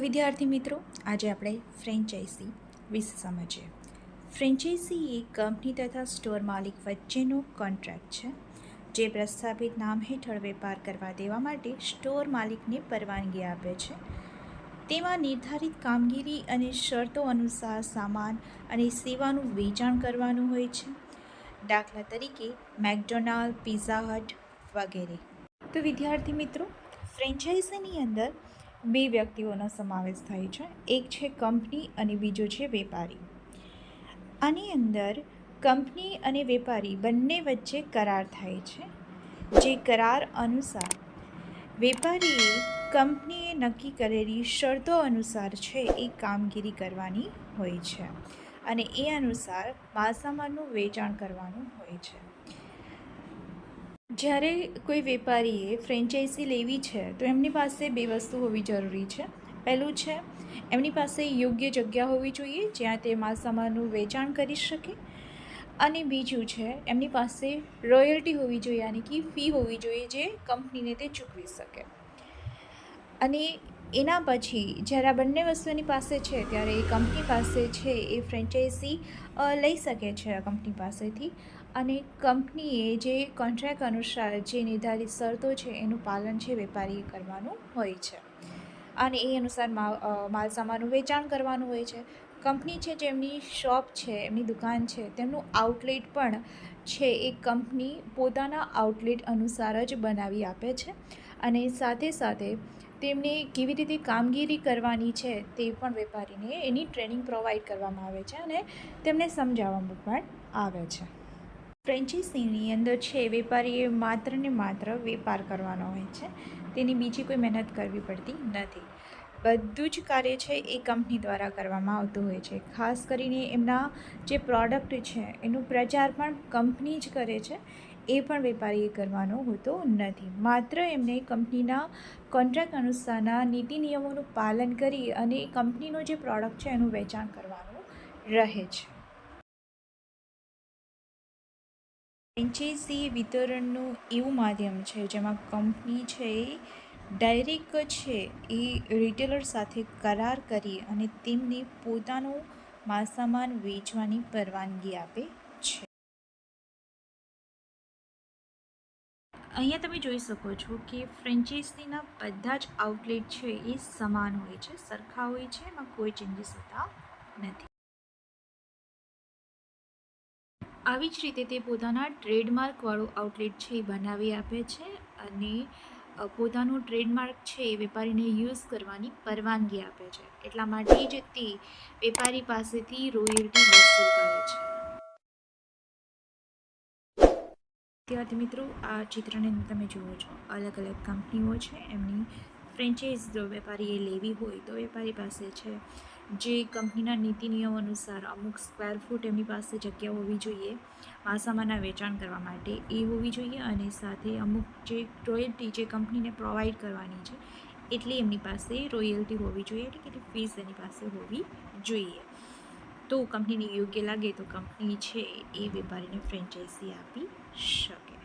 વિદ્યાર્થી મિત્રો, આજે આપણે ફ્રેન્ચાઇઝી વિશે સમજીએ. ફ્રેન્ચાઇઝી એ કંપની તથા સ્ટોર માલિક વચ્ચેનો કોન્ટ્રાક્ટ છે, જે પ્રસ્થાપિત નામ હેઠળ વેપાર કરવા દેવા માટે સ્ટોર માલિકને પરવાનગી આપે છે. તેમાં નિર્ધારિત કામગીરી અને શરતો અનુસાર સામાન અને સેવાનું વેચાણ કરવાનું હોય છે. દાખલા તરીકે મેકડોનાલ્ડ, પિઝા હટ વગેરે. તો વિદ્યાર્થી મિત્રો ફ્રેન્ચાઇઝીની અંદર બે વ્યક્તિઓનો સમાવેશ થાય છે. એક છે કંપની અને બીજો છે વેપારી. આની અંદર કંપની અને વેપારી બંને વચ્ચે કરાર થાય છે. જે કરાર અનુસાર વેપારીએ કંપનીએ નક્કી કરેલી શરતો અનુસાર છે એ કામગીરી કરવાની હોય છે અને એ અનુસાર માલસામાનનું વેચાણ કરવાનું હોય છે. જ્યારે કોઈ વેપારીએ ફ્રેન્ચાઇઝી લેવી છે, તો એમની પાસે બે વસ્તુ હોવી જરૂરી છે. પહેલું છે, એમની પાસે યોગ્ય જગ્યા હોવી જોઈએ જ્યાં તે માલસામાનનું વેચાણ કરી શકે. અને બીજું છે, એમની પાસે રોયલ્ટી હોવી જોઈએ, યાની કે ફી હોવી જોઈએ જે કંપનીને તે ચૂકવી શકે. અને એના પછી, જ્યારે આ બંને વસ્તુની પાસે છે, ત્યારે એ કંપની પાસે છે એ ફ્રેન્ચાઇઝી લઈ શકે છે આ કંપની પાસેથી. અને કંપનીએ જે કોન્ટ્રાક્ટ અનુસાર જે નિર્ધારિત શરતો છે એનું પાલન છે વેપારીએ કરવાનું હોય છે. અને એ અનુસાર માલ સામાનનું વેચાણ કરવાનું હોય છે. કંપની છે જેમની શોપ છે, એમની દુકાન છે, તેમનું આઉટલેટ પણ છે એ કંપની પોતાના આઉટલેટ અનુસાર જ બનાવી આપે છે. અને સાથે સાથે તેમને કેવી રીતે કામગીરી કરવાની છે તે પણ વેપારીને એની ટ્રેનિંગ પ્રોવાઈડ કરવામાં આવે છે અને તેમને સમજાવવામાં પણ આવે છે. ફ્રેન્ચાઇઝીની અંદર છે, વેપારીએ માત્ર ને માત્ર વેપાર કરવાનો હોય છે. તેની બીજી કોઈ મહેનત કરવી પડતી નથી. બધું જ કાર્ય છે, એ કંપની દ્વારા કરવામાં આવતું હોય છે. ખાસ કરીને એમના જે પ્રોડક્ટ છે, એનો પ્રચાર પણ કંપની જ કરે છે. એ પણ વેપારીએ કરવાનો હોતો નથી. માત્ર એમને કંપનીના કોન્ટ્રાક્ટ અનુસારના નીતિ નિયમોનું પાલન કરી અને કંપનીનો જે પ્રોડક્ટ છે, એનું વેચાણ કરવાનું રહે છે. ફ્રેન્ચાઇઝી વિતરણનું એવું માધ્યમ છે, જેમાં કંપની છે એ ડાયરેક છે, એ રિટેલર સાથે કરાર કરી અને તેમને પોતાનું માલસામાન વેચવાની પરવાનગી આપે છે. અહીંયા તમે જોઈ શકો છો કે ફ્રેન્ચાઇઝીના બધા જ આઉટલેટ છે એ સમાન હોય છે, સરખા હોય છે, એમાં કોઈ ચેન્જીસ હોતા નથી. આવી જ રીતે તે પોતાના ટ્રેડમાર્કવાળું આઉટલેટ છે એ બનાવી આપે છે અને પોતાનું ટ્રેડમાર્ક છે એ વેપારીને યુઝ કરવાની પરવાનગી આપે છે. એટલા માટે જ તે વેપારી પાસેથી રોયલ્ટી વસૂલ કરે છે. વિદ્યાર્થી મિત્રો, આ ચિત્રને તમે જુઓ છો. અલગ અલગ કંપનીઓ છે. એમની ફ્રેન્ચાઇઝ જો વેપારીએ લેવી હોય તો વેપારી પાસે છે. જે કંપનીના નીતિ નિયમ અનુસાર અમુક સ્ક્વેર ફૂટ એમની પાસે જગ્યા હોવી જોઈએ માસામાના વેચાણ કરવા માટે એ હોવી જોઈએ અને સાથે અમુક જે રોયલ્ટી જે કંપનીને પ્રોવાઈડ કરવાની છે, એટલી એમની પાસે રોયલ્ટી હોવી જોઈએ એટલે કે ફીસ એની પાસે હોવી જોઈએ. તો કંપનીને યોગ્ય લાગે તો કંપની છે એ વેપારીને ફ્રેન્ચાઇઝી આપી શકે.